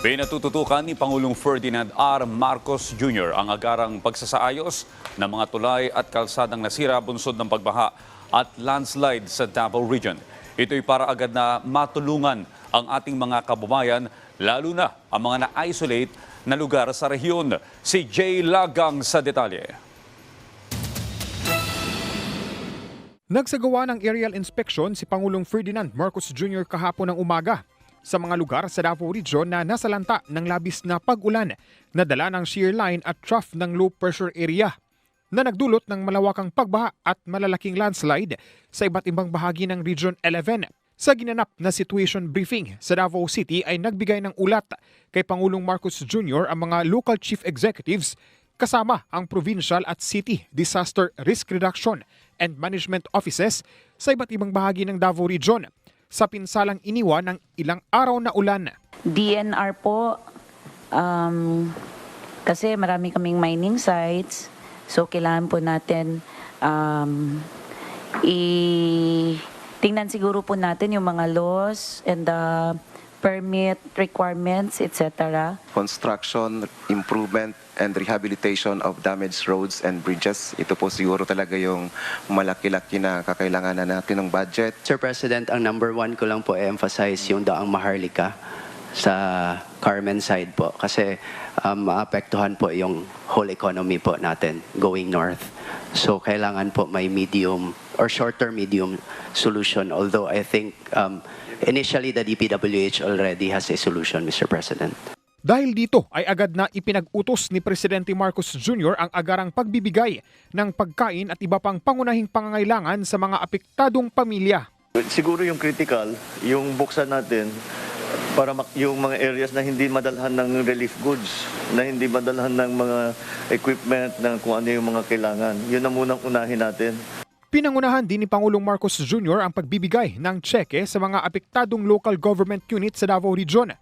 Pinatututukan ni Pangulong Ferdinand R. Marcos Jr. ang agarang pagsasaayos ng mga tulay at kalsadang nasira bunsod ng pagbaha at landslide sa Davao Region. Ito'y para agad na matulungan ang ating mga kababayan, lalo na ang mga na-isolate na lugar sa rehiyon. Si Jay Lagang sa detalye. Nagsagawa ng aerial inspection si Pangulong Ferdinand Marcos Jr. kahapon ng umaga sa mga lugar sa Davao Region na nasalanta ng labis na pag-ulan na dala ng shear line at trough ng low pressure area na nagdulot ng malawakang pagbaha at malalaking landslide sa iba't ibang bahagi ng Region 11. Sa ginanap na situation briefing sa Davao City ay nagbigay ng ulat kay Pangulong Marcos Jr. ang mga local chief executives kasama ang provincial at city disaster risk reduction and management offices sa iba't ibang bahagi ng Davao Region sa pinsalang iniwan ng ilang araw na ulan. DNR po, um, kasi marami kaming mining sites, so kailangan po natin um, i tingnan siguro po natin yung mga laws and the permit requirements, etc. construction, improvement, and rehabilitation of damaged roads and bridges. Ito po siguro talaga yung malaki-laki na kakailangan na natin ng budget. Sir President, ang number one ko lang po i-emphasize yung daang Maharlika sa Carmen side po kasi um, maapektuhan po yung whole economy po natin going north. So kailangan po may medium or short-term medium solution although I think um, initially the DPWH already has a solution, Mr. President. Dahil dito ay agad na ipinag-utos ni Presidente Marcos Jr. ang agarang pagbibigay ng pagkain at iba pang pangunahing pangangailangan sa mga apektadong pamilya. Siguro yung critical, yung buksan natin para mak- yung mga areas na hindi madalhan ng relief goods, na hindi madalhan ng mga equipment, ng kung ano yung mga kailangan. Yun ang munang unahin natin. Pinangunahan din ni Pangulong Marcos Jr. ang pagbibigay ng tseke sa mga apektadong local government units sa Davao Region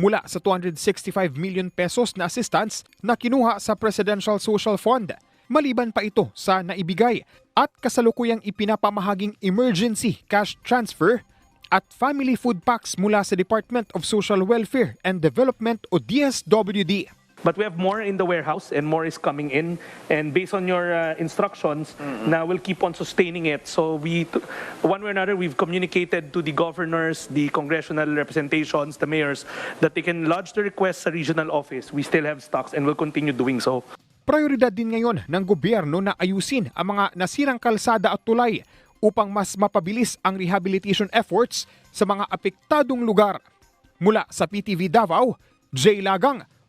mula sa 265 million pesos na assistance na kinuha sa Presidential Social Fund. Maliban pa ito sa naibigay at kasalukuyang ipinapamahaging emergency cash transfer at family food packs mula sa Department of Social Welfare and Development o DSWD. But we have more in the warehouse and more is coming in. And based on your uh, instructions, now we'll keep on sustaining it. So we, t- one way or another, we've communicated to the governors, the congressional representations, the mayors, that they can lodge the request sa regional office. We still have stocks and will continue doing so. Prioridad din ngayon ng gobyerno na ayusin ang mga nasirang kalsada at tulay upang mas mapabilis ang rehabilitation efforts sa mga apektadong lugar. Mula sa PTV Davao, Jay Lagang